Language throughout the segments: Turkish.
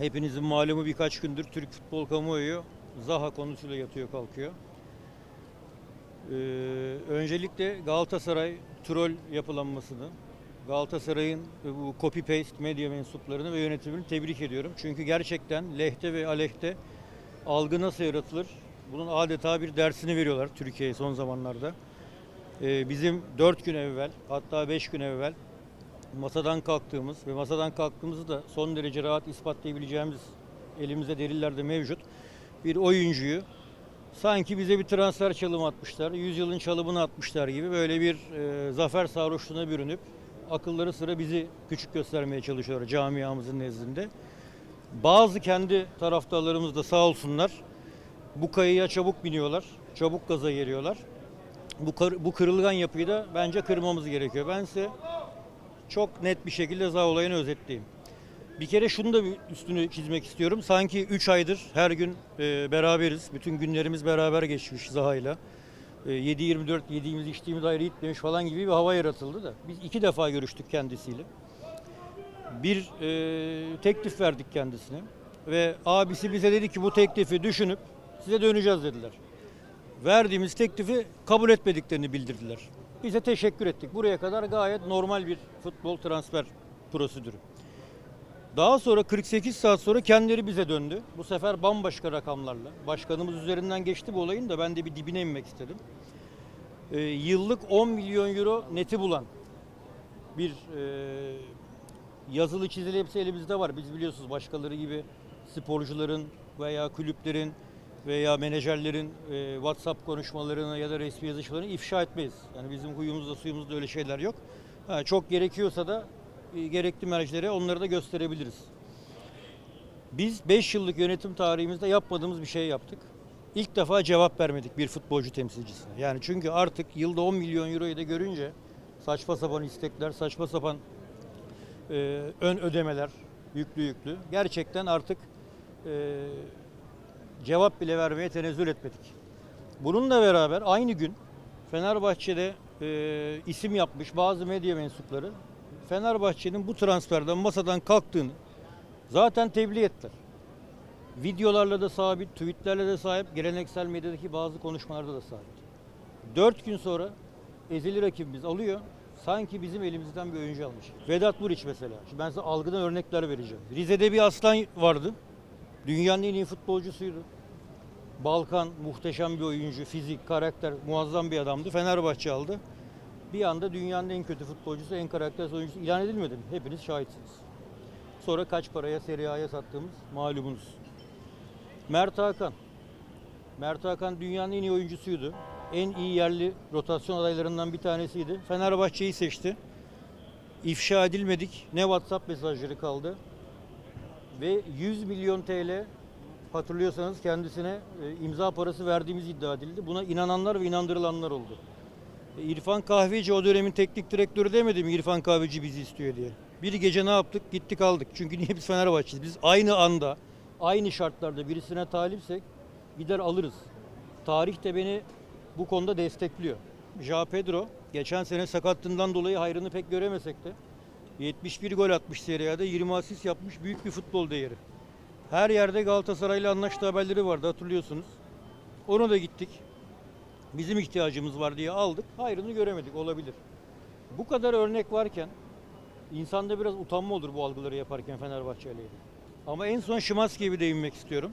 Hepinizin malumu birkaç gündür Türk futbol kamuoyu Zaha konusuyla yatıyor kalkıyor. Ee, öncelikle Galatasaray troll yapılanmasını, Galatasaray'ın bu copy paste medya mensuplarını ve yönetimini tebrik ediyorum. Çünkü gerçekten lehte ve aleyhte algı nasıl yaratılır? Bunun adeta bir dersini veriyorlar Türkiye'ye son zamanlarda. Ee, bizim 4 gün evvel hatta 5 gün evvel masadan kalktığımız ve masadan kalktığımızı da son derece rahat ispatlayabileceğimiz elimizde deliller de mevcut. Bir oyuncuyu sanki bize bir transfer çalımı atmışlar, yüzyılın çalımını atmışlar gibi böyle bir e, zafer sarhoşluğuna bürünüp akılları sıra bizi küçük göstermeye çalışıyorlar camiamızın nezdinde. Bazı kendi taraftarlarımız da sağ olsunlar bu kayıya çabuk biniyorlar, çabuk gaza geliyorlar. Bu, bu kırılgan yapıyı da bence kırmamız gerekiyor. Ben size çok net bir şekilde Zaha olayını özetleyeyim. Bir kere şunu da üstünü çizmek istiyorum. Sanki 3 aydır her gün e, beraberiz. Bütün günlerimiz beraber geçmiş Zaha'yla. E, 7-24 yediğimiz içtiğimiz ayrı gitmemiş falan gibi bir hava yaratıldı da. Biz iki defa görüştük kendisiyle. Bir e, teklif verdik kendisine. Ve abisi bize dedi ki bu teklifi düşünüp size döneceğiz dediler. Verdiğimiz teklifi kabul etmediklerini bildirdiler. Bize teşekkür ettik. Buraya kadar gayet normal bir futbol transfer prosedürü. Daha sonra 48 saat sonra kendileri bize döndü. Bu sefer bambaşka rakamlarla. Başkanımız üzerinden geçti bu olayın da ben de bir dibine inmek istedim. Ee, yıllık 10 milyon euro neti bulan bir e, yazılı çizili hepsi elimizde var. Biz biliyorsunuz başkaları gibi sporcuların veya kulüplerin veya menajerlerin e, WhatsApp konuşmalarını ya da resmi yazışmalarını ifşa etmeyiz. Yani bizim huyumuzda suyumuzda öyle şeyler yok. Çok gerekiyorsa da e, gerekli mercilere onları da gösterebiliriz. Biz 5 yıllık yönetim tarihimizde yapmadığımız bir şey yaptık. İlk defa cevap vermedik bir futbolcu temsilcisine. Yani çünkü artık yılda 10 milyon euroyu da görünce saçma sapan istekler, saçma sapan e, ön ödemeler yüklü yüklü. Gerçekten artık e, cevap bile vermeye tenezzül etmedik. Bununla beraber aynı gün Fenerbahçe'de e, isim yapmış bazı medya mensupları Fenerbahçe'nin bu transferden masadan kalktığını zaten tebliğ ettiler. Videolarla da sabit, tweetlerle de sahip, geleneksel medyadaki bazı konuşmalarda da sabit. Dört gün sonra ezeli rakibimiz alıyor. Sanki bizim elimizden bir oyuncu almış. Vedat Muriç mesela. Şimdi ben size algıdan örnekler vereceğim. Rize'de bir aslan vardı. Dünyanın en iyi futbolcusuydu. Balkan muhteşem bir oyuncu, fizik, karakter muazzam bir adamdı. Fenerbahçe aldı. Bir anda dünyanın en kötü futbolcusu, en karaktersiz oyuncusu ilan edilmedi mi? Hepiniz şahitsiniz. Sonra kaç paraya Serie A'ya sattığımız malumunuz. Mert Hakan. Mert Hakan dünyanın en iyi oyuncusuydu. En iyi yerli rotasyon adaylarından bir tanesiydi. Fenerbahçe'yi seçti. İfşa edilmedik. Ne WhatsApp mesajları kaldı. Ve 100 milyon TL hatırlıyorsanız kendisine e, imza parası verdiğimiz iddia edildi. Buna inananlar ve inandırılanlar oldu. E, İrfan Kahveci o dönemin teknik direktörü demedi mi İrfan Kahveci bizi istiyor diye. Bir gece ne yaptık? Gittik aldık. Çünkü niye biz Fenerbahçe'yiz? Biz aynı anda, aynı şartlarda birisine talipsek gider alırız. Tarih de beni bu konuda destekliyor. Ja Pedro geçen sene sakatlığından dolayı hayrını pek göremesek de 71 gol atmış Serie A'da 20 asist yapmış büyük bir futbol değeri. Her yerde Galatasaray'la anlaştığı haberleri vardı hatırlıyorsunuz. Onu da gittik. Bizim ihtiyacımız var diye aldık. Hayrını göremedik olabilir. Bu kadar örnek varken insanda biraz utanma olur bu algıları yaparken Fenerbahçe ile. Ama en son Şimanski'ye bir değinmek istiyorum.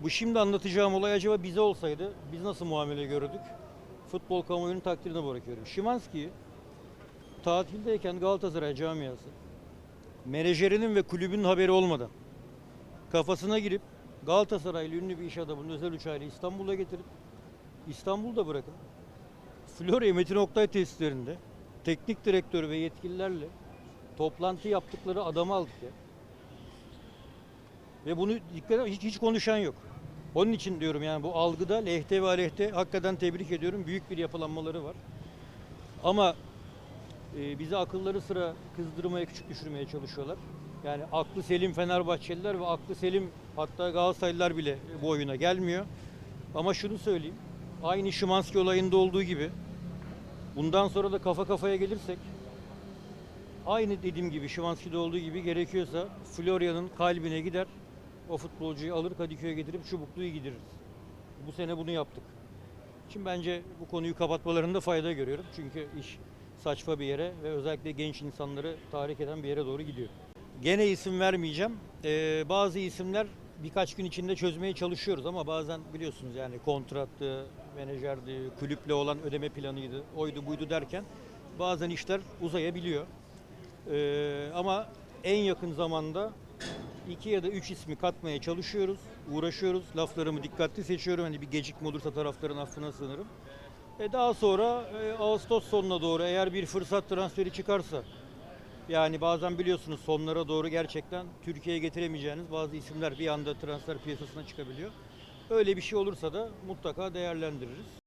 Bu şimdi anlatacağım olay acaba bize olsaydı biz nasıl muamele görürdük? Futbol kamuoyunun takdirine bırakıyorum. Şimanski'yi tatildeyken Galatasaray camiası menajerinin ve kulübün haberi olmadan kafasına girip Galatasaraylı ünlü bir iş adamının özel uçağıyla İstanbul'a getirip İstanbul'da bırakın. Florya Metin Oktay tesislerinde teknik direktörü ve yetkililerle toplantı yaptıkları adamı aldık ya. Ve bunu dikkat hiç, hiç konuşan yok. Onun için diyorum yani bu algıda lehte ve aleyhte hakikaten tebrik ediyorum. Büyük bir yapılanmaları var. Ama e, bizi akılları sıra kızdırmaya, küçük düşürmeye çalışıyorlar. Yani aklı selim Fenerbahçeliler ve aklı selim hatta Galatasaraylılar bile bu oyuna gelmiyor. Ama şunu söyleyeyim. Aynı Şimanski olayında olduğu gibi bundan sonra da kafa kafaya gelirsek aynı dediğim gibi Şimanski'de olduğu gibi gerekiyorsa Florya'nın kalbine gider o futbolcuyu alır Kadıköy'e getirip çubukluyu gidiririz. Bu sene bunu yaptık. Şimdi bence bu konuyu kapatmalarında fayda görüyorum. Çünkü iş saçma bir yere ve özellikle genç insanları tahrik eden bir yere doğru gidiyor. Gene isim vermeyeceğim. Ee, bazı isimler birkaç gün içinde çözmeye çalışıyoruz ama bazen biliyorsunuz yani kontrattı, menajerdi, kulüple olan ödeme planıydı, oydu buydu derken bazen işler uzayabiliyor. Ee, ama en yakın zamanda iki ya da üç ismi katmaya çalışıyoruz, uğraşıyoruz. Laflarımı dikkatli seçiyorum. Hani bir gecikme olursa taraftarın affına sığınırım. E daha sonra e, Ağustos sonuna doğru eğer bir fırsat transferi çıkarsa yani bazen biliyorsunuz sonlara doğru gerçekten Türkiye'ye getiremeyeceğiniz bazı isimler bir anda transfer piyasasına çıkabiliyor. Öyle bir şey olursa da mutlaka değerlendiririz.